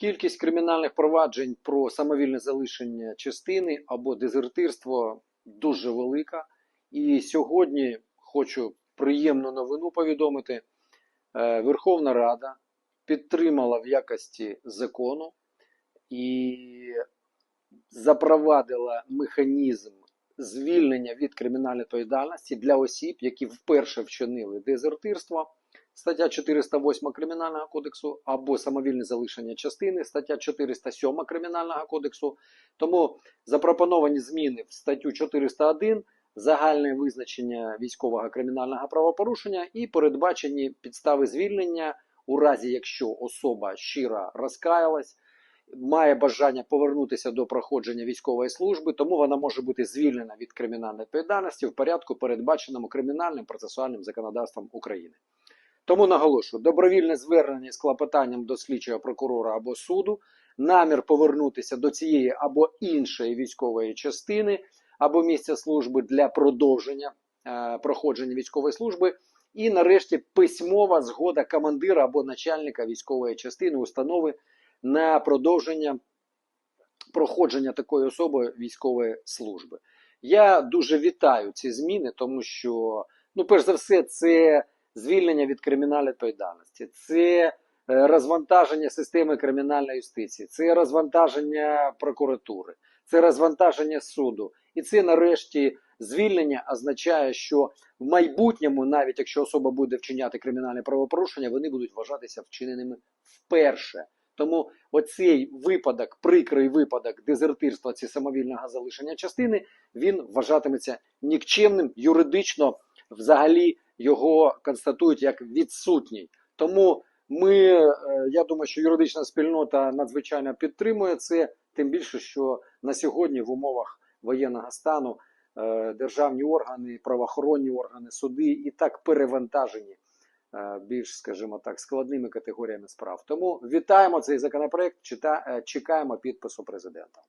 Кількість кримінальних проваджень про самовільне залишення частини або дезертирство дуже велика. І сьогодні хочу приємну новину повідомити. Е, Верховна Рада підтримала в якості закону і запровадила механізм звільнення від кримінальної відповідальності для осіб, які вперше вчинили дезертирство, стаття 408 Кримінального кодексу, або самовільне залишення частини, стаття 407 Кримінального кодексу. Тому запропоновані зміни в статтю 401 загальне визначення військового кримінального правопорушення і передбачені підстави звільнення у разі, якщо особа щиро розкаялась, має бажання повернутися до проходження військової служби, тому вона може бути звільнена від кримінальної відповідальності в порядку, передбаченому кримінальним процесуальним законодавством України. Тому наголошую, добровільне звернення з клопотанням до слідчого прокурора або суду, намір повернутися до цієї або іншої військової частини або місця служби для продовження е, проходження військової служби, і нарешті письмова згода командира або начальника військової частини установи на продовження проходження такої особи військової служби. Я дуже вітаю ці зміни, тому що, ну, перш за все, це звільнення від кримінальної відповідальності, це е, розвантаження системи кримінальної юстиції, це розвантаження прокуратури, це розвантаження суду. І це нарешті звільнення означає, що в майбутньому, навіть якщо особа буде вчиняти кримінальне правопорушення, вони будуть вважатися вчиненими вперше. Тому оцей випадок, прикрий випадок дезертирства чи самовільного залишення частини, він вважатиметься нікчемним юридично, взагалі його констатують як відсутній. Тому ми, е, я думаю, що юридична спільнота надзвичайно підтримує це, тим більше, що на сьогодні в умовах воєнного стану е, державні органи, правоохоронні органи, суди і так перевантажені е, більш, скажімо так, складними категоріями справ. Тому вітаємо цей законопроект, чекаємо підпису президента.